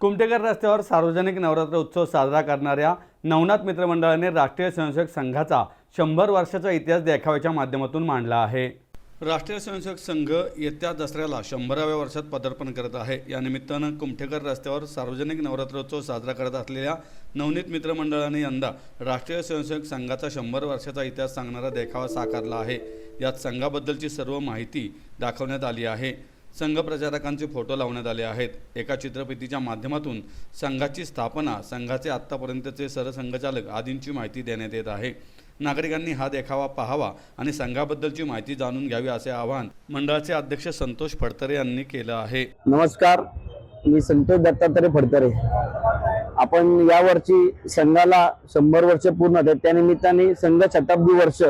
कुमटेकर रस्त्यावर सार्वजनिक नवरात्र उत्सव साजरा करणाऱ्या नवनाथ मित्रमंडळाने राष्ट्रीय स्वयंसेवक संघाचा शंभर वर्षाचा इतिहास देखाव्याच्या माध्यमातून मांडला आहे. राष्ट्रीय स्वयंसेवक संघ येत्या दसऱ्याला शंभराव्या वर्षात पदार्पण करत आहे. या निमित्तानं कुमठेकर रस्त्यावर सार्वजनिक नवरात्रोत्सव साजरा करत असलेल्या नवनीत मित्रमंडळाने यंदा राष्ट्रीय स्वयंसेवक संघाचा शंभर वर्षाचा इतिहास सांगणारा देखावा साकारला आहे. यात संघाबद्दलची सर्व माहिती दाखवण्यात आली आहे. संघ प्रचारकांचे फोटो लावण्यात आले आहेत. एका चित्रफितीच्या माध्यमातून संघाची स्थापना संघाचे आत्तापर्यंतचे सरसंघचालक आदींची माहिती देण्यात येत आहे. नागरिकांनी हा देखावा पाहावा आणि संघाबद्दलची माहिती जाणून घ्यावी असे आवाहन मंडळाचे अध्यक्ष संतोष फडतरे यांनी केलं आहे. नमस्कार. मी संतोष दत्तात्रय फडतरे. आपण यावर्षी संघाला शंभर वर्ष पूर्ण त्यानिमित्ताने संघ शताब्दी वर्ष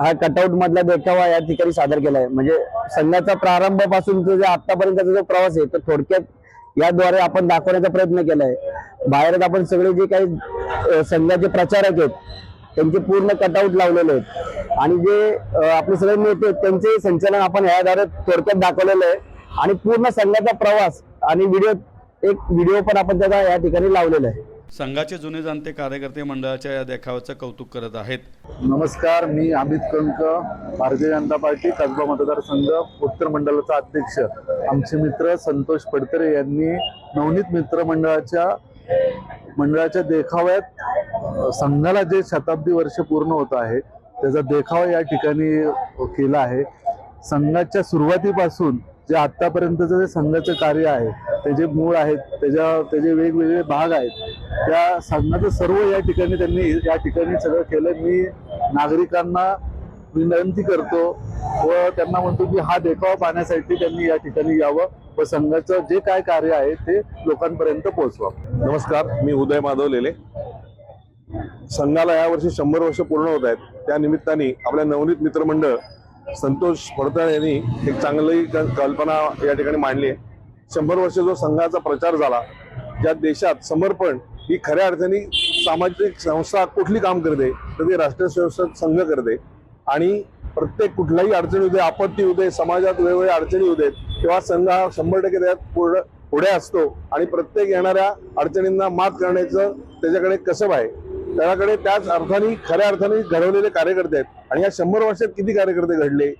हा कटआउट मधला देखावा या ठिकाणी सादर केला आहे म्हणजे संघाचा प्रारंभापासून जो आतापर्यंतचा जो प्रवास आहे तो थोडक्यात याद्वारे आपण दाखवण्याचा प्रयत्न केला आहे बाहेर आपण सगळे जे काही संघाचे प्रचारक आहेत त्यांचे पूर्ण कटआउट लावलेले आहेत. आणि जे आपले सगळे नेते आहेत त्यांचे संचालन आपण याद्वारे थोडक्यात दाखवलेलं आहे. आणि पूर्ण संघाचा प्रवास आणि व्हिडिओ एक व्हिडिओ पण आपण त्याचा या ठिकाणी लावलेला आहे. संघाचे जुने जाणते कार्यकर्ते मंडळाच्या या देखाव्याचं कौतुक करत आहेत. नमस्कार मी अमित कंक भारतीय जनता पार्टी कसबा मतदारसंघ उत्तर मंडळाचा अध्यक्ष. आमचे मित्र संतोष पडतरे यांनी नवनीत मित्र मंडळाच्या मंडळाच्या देखाव्यात संघाला जे शताब्दी वर्ष पूर्ण होत आहे त्याचा देखावा या ठिकाणी केला आहे. संघाच्या सुरुवातीपासून जे आतापर्यंतचं जे संघाचं कार्य आहे त्याचे मूळ आहेत त्याच्या त्याचे वेगवेगळे भाग आहेत त्या संघाचं सर्व या ठिकाणी त्यांनी या ठिकाणी सगळं केलं. मी नागरिकांना विनंती करतो व त्यांना म्हणतो की हा देखावा पाहण्यासाठी त्यांनी या ठिकाणी यावं व संघाचं जे काय कार्य आहे ते लोकांपर्यंत पोहोचवावं. नमस्कार मी उदय माधवलेले संघाला यावर्षी शंभर वर्ष पूर्ण होत आहेत. त्या निमित्ताने आपल्या नवनीत मित्रमंडळ संतोष फडतळ यांनी एक चांगली कल्पना या ठिकाणी मांडली आहे. शंभर वर्ष जो संघाचा प्रचार झाला ज्या देशात समर्पण ही खऱ्या अर्थाने सामाजिक संस्था कुठली काम करते तर ती राष्ट्रीय स्वयंसेवक संघ करते. आणि प्रत्येक कुठल्याही अडचणी होते आपत्ती होते समाजात वेगवेगळ्या अडचणी होते तेव्हा संघ हा शंभर टक्के त्यात पूर्ण पुढे असतो. आणि प्रत्येक येणाऱ्या अडचणींना मात करण्याचं त्याच्याकडे कसब आहे. त्याच्याकडे त्याच अर्थाने खऱ्या अर्थाने घडवलेले कार्यकर्ते आहेत. आणि या शंभर वर्षात किती कार्यकर्ते घडले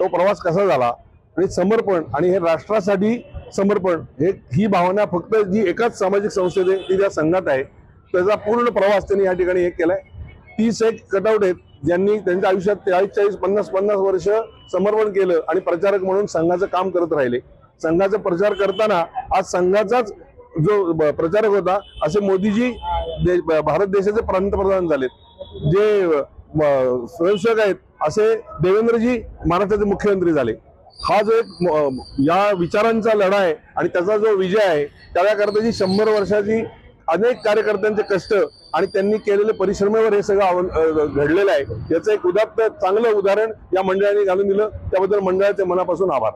तो प्रवास कसा झाला? आणि समर्पण आणि हे राष्ट्रासाठी समर्पण हे ही भावना फक्त जी एकाच सामाजिक संस्थेत आहे ती त्या संघात आहे त्याचा पूर्ण प्रवास त्यांनी या ठिकाणी हे केलाय. तीस एक कटआउट आहेत ज्यांनी त्यांच्या आयुष्यात चाळीस चाळीस पन्नास पन्नास वर्ष समर्पण केलं आणि प्रचारक म्हणून संघाचं काम करत राहिले. संघाचा प्रचार करताना आज संघाचाच जो प्रचारक होता असे मोदीजी भारत देशाचे पंतप्रधान झालेत. जे स्वयंसेवक आहेत असे देवेंद्रजी महाराष्ट्राचे मुख्यमंत्री झाले. हा जो एक म, या विचारांचा लढा आहे आणि त्याचा जो विजय आहे त्याकरता जी शंभर वर्षाची अनेक कार्यकर्त्यांचे कष्ट आणि त्यांनी केलेले परिश्रमावर हे सगळं घडलेलं आहे. याचं एक उदात्त चांगलं उदाहरण या मंडळाने घालून दिलं. त्याबद्दल मंडळाचे मनापासून आभार.